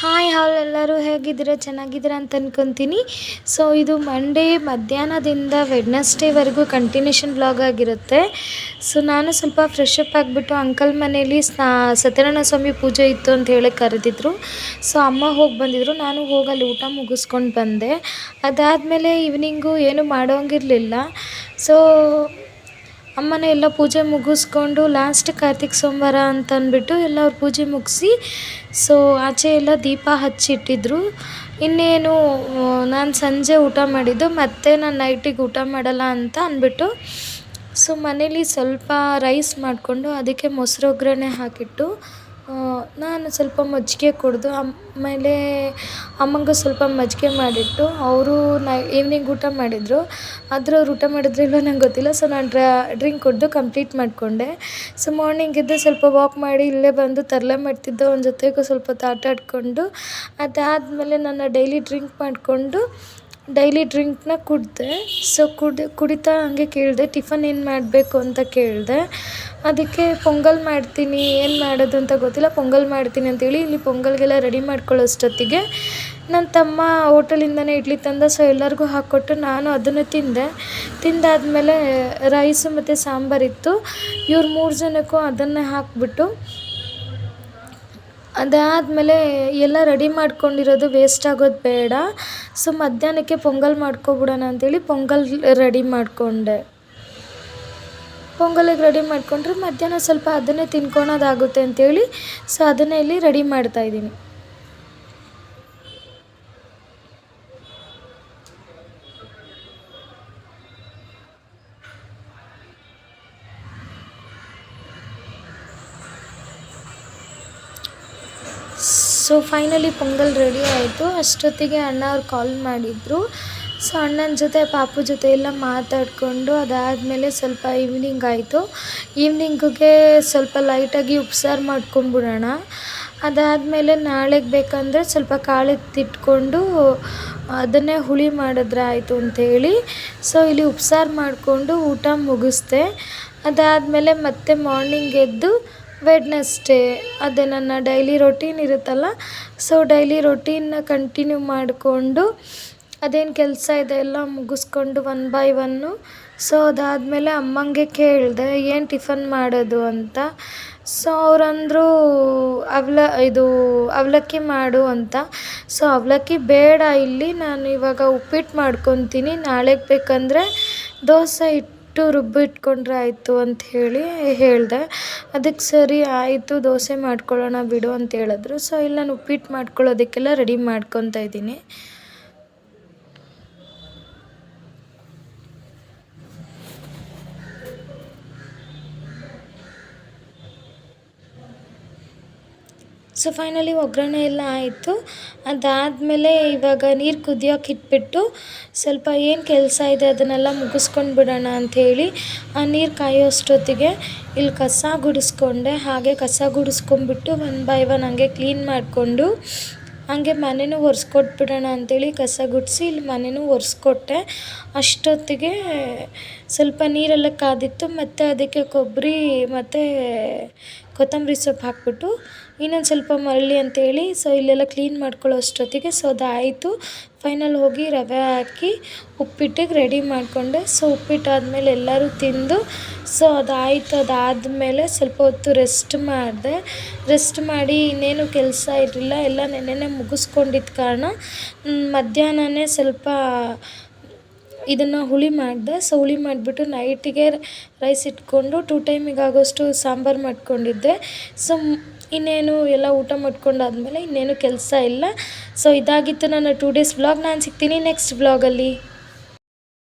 Hi ಹಾಲ್ ಎಲ್ಲರೂ ಹೇಗಿದ್ದೀರಾ? ಚೆನ್ನಾಗಿದ್ದೀರಾ ಅಂತ ಅನ್ಕೊತೀನಿ. ಸೊ ಇದು ಮಂಡೇ ಮಧ್ಯಾಹ್ನದಿಂದ ವೆಡ್ನಸ್ಡೇವರೆಗೂ ಕಂಟಿನ್ಯೂಷನ್ ಬ್ಲಾಗ್ ಆಗಿರುತ್ತೆ. ಸೊ ನಾನು ಸ್ವಲ್ಪ ಫ್ರೆಶ್ ಅಪ್ ಆಗಿಬಿಟ್ಟು ಅಂಕಲ್ ಮನೇಲಿ ಸ್ನಾ, ಸತ್ಯನಾರಾಯಣ ಸ್ವಾಮಿ ಪೂಜೆ ಇತ್ತು ಅಂತ ಹೇಳಿ ಕರೆದಿದ್ರು. ಸೊ ಅಮ್ಮ ಹೋಗಿ ಬಂದಿದ್ರು. ನಾನು ಹೋಗಿ ಅಲ್ಲಿ ಊಟ ಮುಗಿಸ್ಕೊಂಡು ಬಂದೆ. ಅದಾದಮೇಲೆ ಈವ್ನಿಂಗು ಏನು ಮಾಡೋಂಗಿರಲಿಲ್ಲ ಸೊ ಅಮ್ಮನೇ ಎಲ್ಲ ಪೂಜೆ ಮುಗಿಸ್ಕೊಂಡು ಲಾಸ್ಟ್ ಕಾರ್ತಿಕ್ ಸೋಮವಾರ ಅಂತ ಅಂದ್ಬಿಟ್ಟು ಎಲ್ಲ ಪೂಜೆ ಮುಗಿಸಿ ಸೊ ಆಚೆ ಎಲ್ಲ ದೀಪ ಹಚ್ಚಿಟ್ಟಿದ್ರು. ಇನ್ನೇನು ನಾನು ಸಂಜೆ ಊಟ ಮಾಡಿದ್ದು, ಮತ್ತೆ ನಾನು ನೈಟಿಗೆ ಊಟ ಮಾಡಲ್ಲ ಅಂತ ಅಂದ್ಬಿಟ್ಟು ಸೊ ಮನೇಲಿ ಸ್ವಲ್ಪ ರೈಸ್ ಮಾಡಿಕೊಂಡು ಅದಕ್ಕೆ ಮೊಸರು ಒಗ್ಗರಣೆ ಹಾಕಿಟ್ಟು ನಾನು ಸ್ವಲ್ಪ ಮಜ್ಜಿಗೆ ಕುಡಿದು ಆಮೇಲೆ ಅಮ್ಮಂಗೆ ಸ್ವಲ್ಪ ಮಜ್ಜಿಗೆ ಮಾಡಿಟ್ಟು ಅವರು ನೈ ಈವ್ನಿಂಗ್ ಊಟ ಮಾಡಿದರು. ಆದರೂ ಅವ್ರು ಊಟ ಮಾಡಿದ್ರೋ ಇಲ್ಲ ನಂಗೆ ಗೊತ್ತಿಲ್ಲ. ಸೊ ನಾನು ಡ್ರಿಂಕ್ ಕುಡಿದು ಕಂಪ್ಲೀಟ್ ಮಾಡಿಕೊಂಡೆ. ಸೊ ಮಾರ್ನಿಂಗ್ ಇದ್ದು ಸ್ವಲ್ಪ ವಾಕ್ ಮಾಡಿ ಇಲ್ಲೇ ಬಂದು ತರಲೆ ಮಾಡ್ತಿದ್ದೆ. ಅವನ ಜೊತೆಗೂ ಸ್ವಲ್ಪ ಹೊತ್ತು ಆಟ ಆಡಿಕೊಂಡು ಅದಾದಮೇಲೆ ನನ್ನ ಡೈಲಿ ಡ್ರಿಂಕ್ ಮಾಡಿಕೊಂಡು ಡೈಲಿ ಡ್ರಿಂಕ್ನ ಕುಡಿದೆ. ಸೊ ಕುಡಿ, ಕುಡಿತಾ ಹಂಗೆ ಕೇಳಿದೆ, ಟಿಫನ್ ಏನು ಮಾಡಬೇಕು ಅಂತ ಕೇಳಿದೆ. ಅದಕ್ಕೆ ಪೊಂಗಲ್ ಮಾಡ್ತೀನಿ, ಏನು ಮಾಡೋದು ಅಂತ ಗೊತ್ತಿಲ್ಲ. ಪೊಂಗಲ್ ಮಾಡ್ತೀನಿ ಅಂತೇಳಿ ಇಲ್ಲಿ ಪೊಂಗಲ್ಗೆಲ್ಲ ರೆಡಿ ಮಾಡ್ಕೊಳ್ಳೋಷ್ಟೊತ್ತಿಗೆ ನನ್ನ ತಮ್ಮ ಹೋಟೆಲಿಂದನೇ ಇಡ್ಲಿ ತಂದ. ಸೊ ಎಲ್ಲರಿಗೂ ಹಾಕ್ಕೊಟ್ಟು ನಾನು ಅದನ್ನು ತಿಂದೆ. ತಿಂದಾದಮೇಲೆ ರೈಸು ಮತ್ತು ಸಾಂಬಾರಿತ್ತು ಇವ್ರು ಮೂರು ಜನಕ್ಕೂ ಅದನ್ನೇ ಹಾಕಿಬಿಟ್ಟು ಅದಾದಮೇಲೆ ಎಲ್ಲ ರೆಡಿ ಮಾಡ್ಕೊಂಡಿರೋದು ವೇಸ್ಟ್ ಆಗೋದು ಬೇಡ. ಸೊ ಮಧ್ಯಾಹ್ನಕ್ಕೆ ಪೊಂಗಲ್ ಮಾಡ್ಕೊಬಿಡೋಣ ಅಂತೇಳಿ ಪೊಂಗಲ್ ರೆಡಿ ಮಾಡಿಕೊಂಡೆ. ಪೊಂಗಲಿಗೆ ರೆಡಿ ಮಾಡಿಕೊಂಡ್ರೆ ಮಧ್ಯಾಹ್ನ ಸ್ವಲ್ಪ ಅದನ್ನೇ ತಿನ್ಕೊಳೋದಾಗುತ್ತೆ ಅಂತೇಳಿ ಸೊ ಅದನ್ನೇ ಇಲ್ಲಿ ರೆಡಿ ಮಾಡ್ತಾಯಿದ್ದೀನಿ ಸೊ ಫೈನಲಿ ಪೊಂಗಲ್ ರೆಡಿ ಆಯಿತು. ಅಷ್ಟೊತ್ತಿಗೆ ಅಣ್ಣ ಅವ್ರು ಕಾಲ್ ಮಾಡಿದರು. ಸೊ ಅಣ್ಣನ ಜೊತೆ, ಪಾಪು ಜೊತೆ ಎಲ್ಲ ಮಾತಾಡಿಕೊಂಡು ಅದಾದಮೇಲೆ ಸ್ವಲ್ಪ ಈವ್ನಿಂಗ್ ಆಯಿತು. ಈವ್ನಿಂಗಿಗೆ ಸ್ವಲ್ಪ ಲೈಟಾಗಿ ಉಪ್ಸಾರು ಮಾಡ್ಕೊಂಬಿಡೋಣ. ಅದಾದಮೇಲೆ ನಾಳೆಗೆ ಬೇಕಂದರೆ ಸ್ವಲ್ಪ ಕಾಳೆತ್ತಿಟ್ಕೊಂಡು ಅದನ್ನೇ ಹುಳಿ ಮಾಡಿದ್ರೆ ಆಯಿತು ಅಂಥೇಳಿ ಸೊ ಇಲ್ಲಿ ಉಪ್ಸಾರು ಮಾಡಿಕೊಂಡು ಊಟ ಮುಗಿಸ್ದೆ. ಅದಾದಮೇಲೆ ಮತ್ತೆ ಮಾರ್ನಿಂಗ್ ಎದ್ದು ವೆಡ್ನಸ್ಡೇ ಅದೇ ನನ್ನ ಡೈಲಿ ರೊಟೀನ್ ಇರುತ್ತಲ್ಲ? ಸೊ ಡೈಲಿ ರೊಟೀನ್ನ ಕಂಟಿನ್ಯೂ ಮಾಡಿಕೊಂಡು ಅದೇನು ಕೆಲಸ ಇದೆ ಎಲ್ಲ ಮುಗಿಸ್ಕೊಂಡು ಒನ್ ಬೈ ಒನ್ನು ಸೊ ಅದಾದಮೇಲೆ ಅಮ್ಮಂಗೆ ಕೇಳಿದೆ, ಏನು ಟಿಫನ್ ಮಾಡೋದು ಅಂತ? ಸೊ ಅವರಂದರು, ಅವಲ, ಇದು ಅವಲಕ್ಕಿ ಮಾಡು ಅಂತ. ಸೊ ಅವಲಕ್ಕಿ ಬೇಡ ಇಲ್ಲಿ, ನಾನು ಇವಾಗ ಉಪ್ಪಿಟ್ಟು ಮಾಡ್ಕೊತೀನಿ. ನಾಳೆಗೆ ಬೇಕಂದರೆ ದೋಸೆ ಹಿಟ್ಟು ರುಬ್ಬಿಟ್ಕೊಂಡ್ರೆ ಆಯಿತು ಅಂತ ಹೇಳಿ ಹೇಳಿದೆ. ಅದಕ್ಕೆ ಸರಿ, ಆಯಿತು, ದೋಸೆ ಮಾಡ್ಕೊಳ್ಳೋಣ ಬಿಡು ಅಂತ ಹೇಳಿದ್ರು. ಸೊ ಇಲ್ಲಿ ನಾನು ಉಪ್ಪಿಟ್ಟು ಮಾಡ್ಕೊಳ್ಳೋದಕ್ಕೆಲ್ಲ ರೆಡಿ ಮಾಡ್ಕೊತಾ ಇದ್ದೀನಿ. ಸೊ ಫೈನಲಿ ಒಗ್ಗರಣೆ ಎಲ್ಲ ಆಯಿತು. ಅದಾದಮೇಲೆ ಇವಾಗ ನೀರು ಕುದಿಯೋಕೆ ಇಟ್ಬಿಟ್ಟು ಸ್ವಲ್ಪ ಏನು ಕೆಲಸ ಇದೆ ಅದನ್ನೆಲ್ಲ ಮುಗಿಸ್ಕೊಂಡು ಬಿಡೋಣ ಅಂಥೇಳಿ ಆ ನೀರು ಕಾಯೋಷ್ಟೊತ್ತಿಗೆ ಇಲ್ಲಿ ಕಸ ಗುಡಿಸ್ಕೊಂಡೆ. ಹಾಗೆ ಕಸ ಗುಡಿಸ್ಕೊಂಡ್ಬಿಟ್ಟು ಒನ್ ಬೈ ಒನ್ ಹಂಗೆ ಕ್ಲೀನ್ ಮಾಡಿಕೊಂಡು ಹಂಗೆ ಮನೆಯೂ ಒರೆಸ್ಕೊಟ್ಬಿಡೋಣ ಅಂಥೇಳಿ ಕಸ ಗುಡಿಸಿ ಇಲ್ಲಿ ಮನೆಯೂ ಒರೆಸ್ಕೊಟ್ಟೆ. ಅಷ್ಟೊತ್ತಿಗೆ ಸ್ವಲ್ಪ ನೀರೆಲ್ಲ ಕಾದಿತ್ತು. ಮತ್ತು ಅದಕ್ಕೆ ಕೊಬ್ಬರಿ ಮತ್ತು ಕೊತ್ತಂಬರಿ ಸೊಪ್ಪು ಹಾಕ್ಬಿಟ್ಟು ಇನ್ನೊಂದು ಸ್ವಲ್ಪ ಮರಳಿ ಅಂತೇಳಿ ಸೊ ಇಲ್ಲೆಲ್ಲ ಕ್ಲೀನ್ ಮಾಡ್ಕೊಳ್ಳೋ ಅಷ್ಟೊತ್ತಿಗೆ ಸೊ ಅದಾಯಿತು ಫೈನಲ್ ಹೋಗಿ ರವೆ ಹಾಕಿ, ಉಪ್ಪಿಟ್ಟಿಗೆ ರೆಡಿ ಮಾಡಿಕೊಂಡೆ. ಸೊ ಉಪ್ಪಿಟ್ಟು ಆದಮೇಲೆ ಎಲ್ಲರೂ ತಿಂದು ಸೊ ಅದಾಯಿತು. ಅದಾದಮೇಲೆ ಸ್ವಲ್ಪ ಹೊತ್ತು ರೆಸ್ಟ್ ಮಾಡಿದೆ. ರೆಸ್ಟ್ ಮಾಡಿ ಇನ್ನೇನು ಕೆಲಸ ಇರಲಿಲ್ಲ. ಎಲ್ಲ ನೆನ್ನೆನೇ ಮುಗಿಸ್ಕೊಂಡಿದ್ದ ಕಾರಣ ಮಧ್ಯಾಹ್ನನೇ ಸ್ವಲ್ಪ ಇದನ್ನು ಹುಳಿ ಮಾಡಿದೆ. ಸೊ ಹುಳಿ ಮಾಡಿಬಿಟ್ಟು ನೈಟಿಗೆ ರೈಸ್ ಇಟ್ಕೊಂಡು ಟೂ ಟೈಮಿಗೆ ಆಗೋಷ್ಟು ಸಾಂಬಾರು ಮಾಡ್ಕೊಂಡಿದ್ದೆ. ಸೊ ಇನ್ನೇನು ಎಲ್ಲ ಊಟ ಮಾಡ್ಕೊಂಡಾದ್ಮೇಲೆ ಇನ್ನೇನು ಕೆಲಸ ಇಲ್ಲ. ಸೊ ಇದಾಗಿತ್ತು ನನ್ನ ಟು ಡೇಸ್ ವ್ಲಾಗ್ ನಾನು ಸಿಗ್ತೀನಿ ನೆಕ್ಸ್ಟ್ ವ್ಲಾಗಲ್ಲಿ